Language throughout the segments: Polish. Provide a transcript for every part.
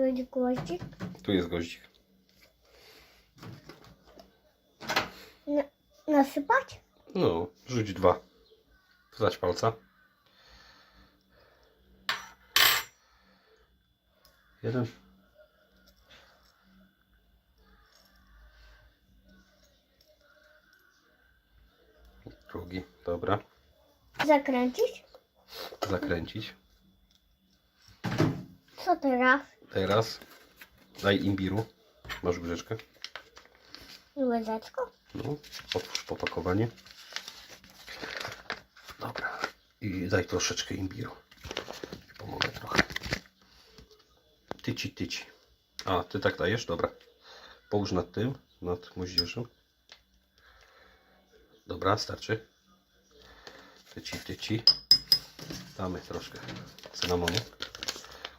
Tu jest gwoździk. Tu jest goździk. Na, nasypać? No, rzuć dwa. Wstać palca. Jeden. Drugi, dobra. Zakręcić? Zakręcić. Co teraz? Teraz daj imbiru. Masz łyżeczkę. Łyżeczką? No, otwórz popakowanie. Dobra. I daj troszeczkę imbiru. Pomogę trochę. Tyci, tyci. A, ty tak dajesz? Dobra. Połóż nad tym, nad moździerzem. Dobra, starczy. Tyci, tyci. Damy troszkę cynamonu.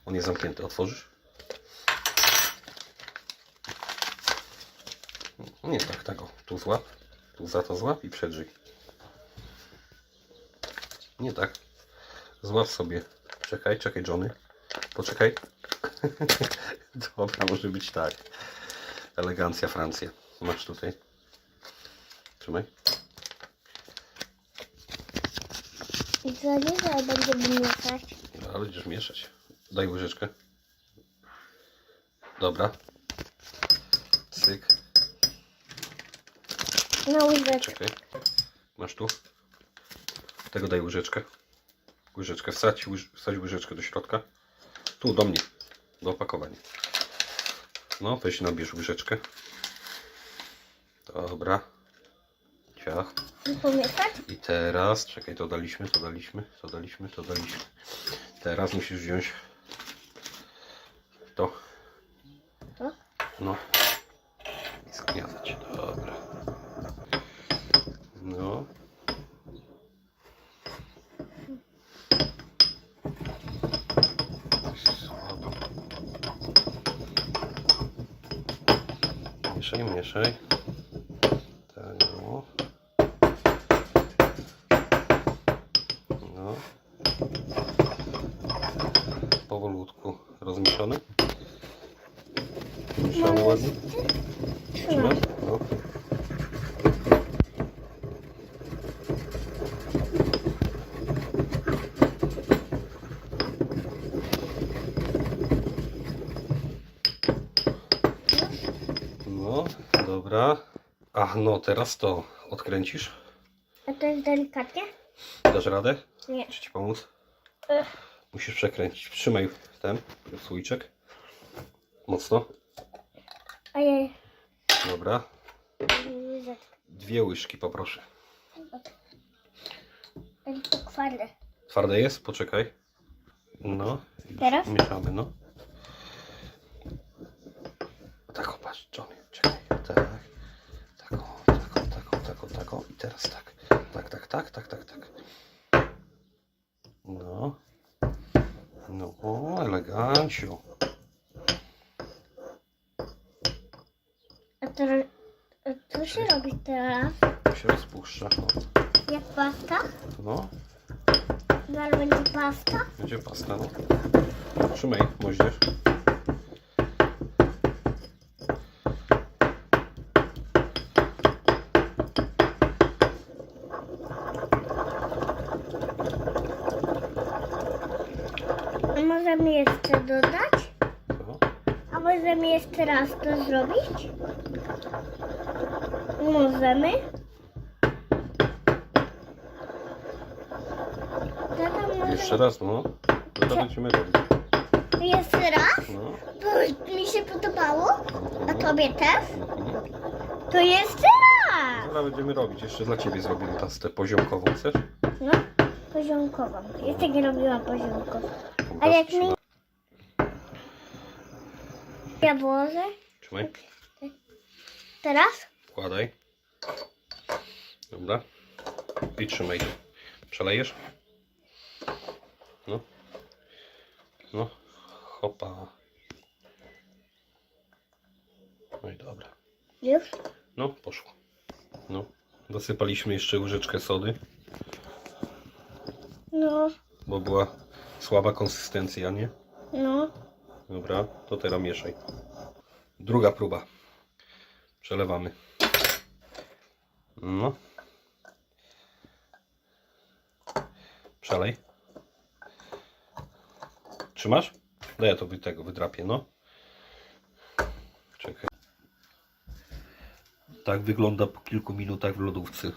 On jest zamknięty. Otworzysz? Nie tak, tak o. Tu złap. Tu za to złap i przedrzyj. Nie tak. Złap sobie. Czekaj, czekaj Johnny. Poczekaj. Dobra, może być tak. Elegancja Francja. Masz tutaj. Trzymaj. I co nie, że będziemy mieszać? Dobra, będziesz mieszać. Daj łyżeczkę. Dobra. Cyk. Na łyżeczkę. Czekaj. Masz tu. Tego daj łyżeczkę. Łyżeczkę. Wsadź, łyż, wsadź łyżeczkę do środka. Tu, do mnie. Do opakowania. No, weź nabierz łyżeczkę. Dobra. Ciach. I pomieszać? I teraz, czekaj, to daliśmy, to daliśmy, to daliśmy, to daliśmy. Teraz musisz wziąć to. To? No. I zgniatać. Dobra. No. Słabo. Mieszaj, mieszaj. Tak, no. No. Powolutku rozmieszony. Mieszany ładnie. Trzymaj. No. No, dobra. Ach, no teraz to odkręcisz. A to jest delikatnie? Dasz radę? Nie. Czy ci pomóc? Ech. Musisz przekręcić. Trzymaj ten słoiczek. Mocno. Ojej. Dobra. Dwie łyżki poproszę. To twarde. Twarde jest? Poczekaj. No. Teraz? Mieszamy, no. Tak, o, patrz, Johnny, czekaj. Tak. Teraz tak. Tak, tak, tak, tak, tak, tak. No. No, o, eleganciu. A to, a co się robi teraz? To się rozpuszcza. O, Jak pasta? No, Zaraz będzie pasta? będzie pasta, no. Trzymaj, moździerz. Możemy jeszcze dodać? Co? A możemy jeszcze raz to zrobić? Możemy. Tata, może... Jeszcze raz, no. To to będziemy robić. Jeszcze raz? No. Bo mi się podobało. A Mhm. tobie też? Mhm. To jeszcze raz. Zaraz będziemy robić. Jeszcze dla Ciebie zrobimy pastę poziomkową, chcesz? No, poziomkową. Jeszcze nie robiłam poziomkową. A jak mi... Ja włożę. Trzymaj. Teraz? Wkładaj. Dobra. I trzymaj. Przelejesz? No. No. Hopa. No i dobra. Już? No, poszło. No. Dosypaliśmy jeszcze łyżeczkę sody, No, bo była słaba konsystencja, nie? no. Dobra, to teraz mieszaj. Druga próba. Przelewamy. No. Przelej. Trzymasz? Daj ja to wy- tego wydrapię, no. Czekaj. Tak wygląda po kilku minutach w lodówce.